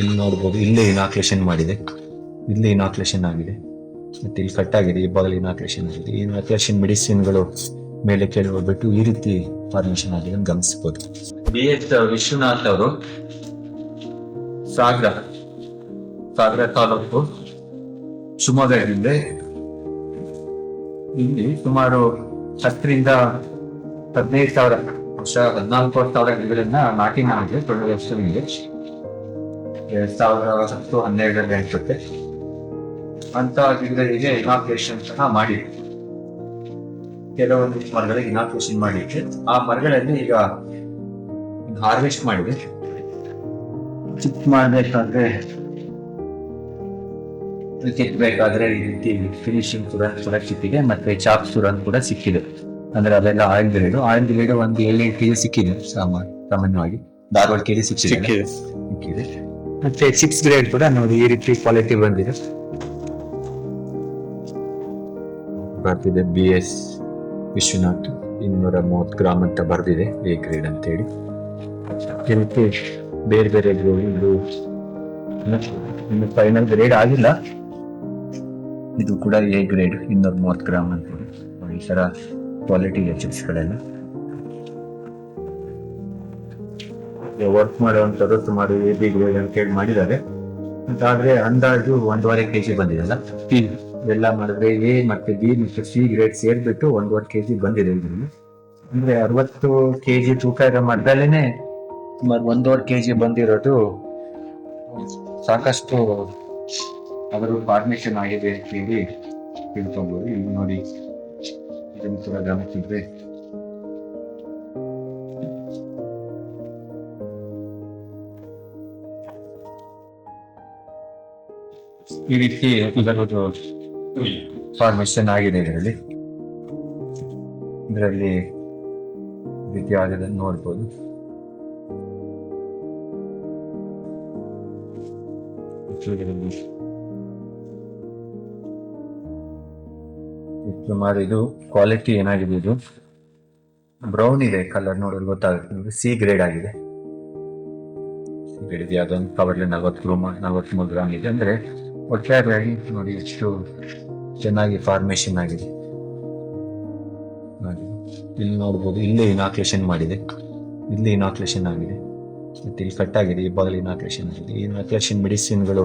ಇಲ್ಲಿ ನೋಡ್ಬೋದು ಇಲ್ಲೇ ಇನಾಕ್ಲೇಷನ್ ಮಾಡಿದೆ. ಇಲ್ಲಿ ಇನಾಕ್ಲೇಷನ್ ಆಗಿದೆ. ಮತ್ತೆ ಇಲ್ಲಿ ಕಟ್ ಆಗಿದೆ ಈ ಭಾಗದಲ್ಲಿ ಇನಾಕ್ಲೇಷನ್ ಆಗಿದೆ. ಈ ಇನಾಕ್ಲೇಷನ್ ಮೆಡಿಸಿನ್ಗಳು ಮೇಲೆ ಕೇಳಿ ಹೋಗ್ಬಿಟ್ಟು ಈ ರೀತಿ ಫಾರ್ಮೇಶನ್ ಆಗಿದೆ ಅಂತ ಗಮನಿಸಬಹುದು. ಬಿ ಎಚ್ ವಿಶ್ವನಾಥ್ ಅವರು ಸಾಗರ ಸಾಗರ ತಾಲೂಕು. ಶಿವಮೊಗ್ಗ ಜಿಲ್ಲೆ ಇಲ್ಲಿ ಸುಮಾರು ಹತ್ತರಿಂದ ಹದಿನೈದು ಸಾವಿರ ವರ್ಷ ಹದಿನಾಲ್ಕು ಸಾವಿರ ಗಿಡಗಳನ್ನ ನಾಟಿ ಮಾಡಿದೆ ತೊಳೆದ ವರ್ಷಗಳಿಗೆ ಎರಡ್ ಸಾವಿರ ಹತ್ತು ಹನ್ನೆರಡರಲ್ಲಿ ಅನ್ಸುತ್ತೆ ಅಂತ ಗಿಡಗಳಿಗೆ ಇನಾಕ್ರೇಷನ್ ಸಹ ಮಾಡಿ ಕೆಲವೊಂದು ಮರಗಳಿಗೆ ಇನಾಕ್ರೇಷನ್ ಮಾಡಿದ್ದೆ. ಆ ಮರಗಳಲ್ಲಿ ಈಗ ಹಾರ್ವೆಸ್ಟ್ ಮಾಡಿದೆ. ಚಿಕ್ಕ ಮಾಡಬೇಕಾದ್ರೆ ಬೇಕಾದ್ರೆ ಈ ರೀತಿ ಫಿನಿಶಿಂಗ್ ಕೂಡ ಸಿಕ್ಕಿದೆ ಮತ್ತೆ ಚಾಪ್ ಸುರನ್ ಕೂಡ ಸಿಕ್ಕಿದೆ. ಅಂದ್ರೆ ಅದೆಲ್ಲ ಆಯಿಲ್ ಗ್ರೇಡ್ ಆಯಿಲ್ ಗ್ರೇಡ್ ಒಂದು ಏಳೆಂಟು ಕೆಜಿ ಸಿಕ್ಕಿದೆ ಸಾಮಾನ್ಯ ಸಾಮಾನ್ಯವಾಗಿ. ಧಾರವಾಡ ಕೆಜಿ ಸಿಕ್ಕಿದೆ. ಸಿಕ್ಕಿದೆ. ಮತ್ತೆ ಸಿಕ್ಸ್ ಗ್ರೇಡ್ ಕೂಡ ನೋಡಿ ಈ ರೀತಿ ಕ್ವಾಲಿಟಿ ಬಂದಿದೆ. ಬರ್ತಿದೆ ಬಿ ಎಸ್ ವಿಶ್ವನಾಥ್ ಇನ್ನೂರ ಮೂವತ್ತು ಗ್ರಾಮ್ ಅಂತ ಬರೆದಿದೆ ಎ ಗ್ರೇಡ್ ಅಂತ ಹೇಳಿ ಈ ಬೇರೆ ಬೇರೆ ಇದು ಇನ್ನು ಫೈನಲ್ ಗ್ರೇಡ್ ಆಗಿಲ್ಲ. ಇದು ಕೂಡ ಎ ಗ್ರೇಡ್ ಇನ್ನೂರ ಮೂವತ್ತು ಗ್ರಾಮ್ ಅಂತ ಈ ಥರ ಕ್ವಾಲಿಟಿ ಇದೆ ವರ್ಕ್ ಮಾಡುವಂಥದ್ದು ಸುಮಾರು ಎ ಬಿ ಗ್ರೇಡ್ ಅಂತ ಹೇಳಿ ಮಾಡಿದ್ದಾರೆ. ಅದಾದ್ರೆ ಅಂದಾಜು ಒಂದೂವರೆ ಕೆಜಿ ಬಂದಿದೆಲ್ಲ. ಎಲ್ಲ ಮಾಡಿದ್ರೆ ಎ ಮತ್ತೆ ಬಿ ಮತ್ತೆ ಸಿ ಗ್ರೇಡ್ ಸೇರ್ಬಿಟ್ಟು ಒಂದೂವರೆ ಕೆಜಿ ಬಂದಿದೆ ಇದರಲ್ಲಿ. ಅಂದ್ರೆ ಅರವತ್ತು ಕೆ ಜಿ ತೂಕ ಇರೋ ಮರದಲ್ಲೇನೆ ಸುಮಾರು ಒಂದೂವರೆ ಕೆಜಿ ಬಂದಿರೋದು ಸಾಕಷ್ಟು ಅದರ ಫಾರ್ಮೇಶನ್ ಆಗಿದೆ ಅಂತ ಹೇಳಿ ತಿಳ್ಕೊಬೋದು. ಇಲ್ಲಿ ನೋಡಿ ಇದನ್ನು ಕೂಡ ಗಮನಿಸಿದ್ರೆ. ಈ ರೀತಿ ಇದರದ್ದು ಫಾರ್ಮೇಶನ್ ಆಗಿದೆ ಇದರಲ್ಲಿ. ಇದರಲ್ಲಿ ರೀತಿ ಆಗಿದೆ ನೋಡ್ಬೋದು. ಸುಮಾರು ಇದು ಕ್ವಾಲಿಟಿ ಏನಾಗಿದೆ ಇದು? ಬ್ರೌನ್ ಇದೆ ಕಲರ್ ನೋಡಲು ಗೊತ್ತಾಗುತ್ತೆ. ಸಿ ಗ್ರೇಡ್ ಆಗಿದೆ. ಸಿ ಗ್ರೇಡ್ ಇದೆ. ಅದೊಂದು ಕವರ್ಲಿ ನಲವತ್ತು ನಲವತ್ಮೂರು ಗ್ರಾಮ್ ಇದೆ. ಅಂದ್ರೆ ಒಟ್ಟಾರೆಯಾಗಿ ನೋಡಿ, ಎಷ್ಟು ಚೆನ್ನಾಗಿ ಫಾರ್ಮೇಶನ್ ಆಗಿದೆ. ಇಲ್ಲಿ ನೋಡ್ಬೋದು, ಇಲ್ಲೇ ಇನಾಕ್ಲೇಷನ್ ಮಾಡಿದೆ. ಇಲ್ಲಿ ಇನಾಕ್ಲೇಷನ್ ಆಗಿದೆ. ಮತ್ತೆ ಇಲ್ಲಿ ಕಟ್ ಆಗಿದೆ, ಈ ಭಾಗದಲ್ಲಿ ಇನಾಕ್ಲೇಷನ್ ಆಗಿದೆ. ಈ ಇನಾಕ್ಲೇಷನ್ ಮೆಡಿಸಿನ್ಗಳು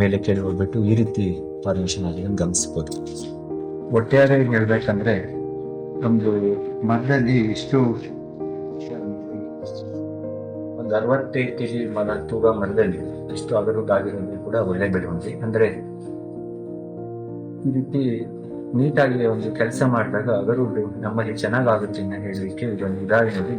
ಮೇಲೆ ಕೇಳಿಬಿಟ್ಟು ಈ ರೀತಿ ಫಾರ್ಮೇಶನ್ ಆಗಿದೆ ಗಮನಿಸಬಹುದು ಒಟ್ಟಾರೆ ಹೇಳ್ಬೇಕಂದ್ರೆ ಒಂದು ಮರದಲ್ಲಿ ಇಷ್ಟು, ಒಂದು ಅರವತ್ತೈದು ಕೆಜಿ ಮರ ತೂಗ ಮರದಲ್ಲಿ, ಇಷ್ಟು ಅಗರದಾಗಿರೋದು ಕೂಡ ಒಳ್ಳೆ ಬೆಳವಣಿಗೆ ಅಂದ್ರೆ ಈ ರೀತಿ ನೀಟಾಗಿ ಒಂದು ಕೆಲಸ ಮಾಡಿದಾಗ ಅವರು ನಮ್ಮಲ್ಲಿ ಚೆನ್ನಾಗಾಗುತ್ತೆ ಅಂತ ಹೇಳಲಿಕ್ಕೆ ಇದೊಂದು ಉದಾಹರಣೆ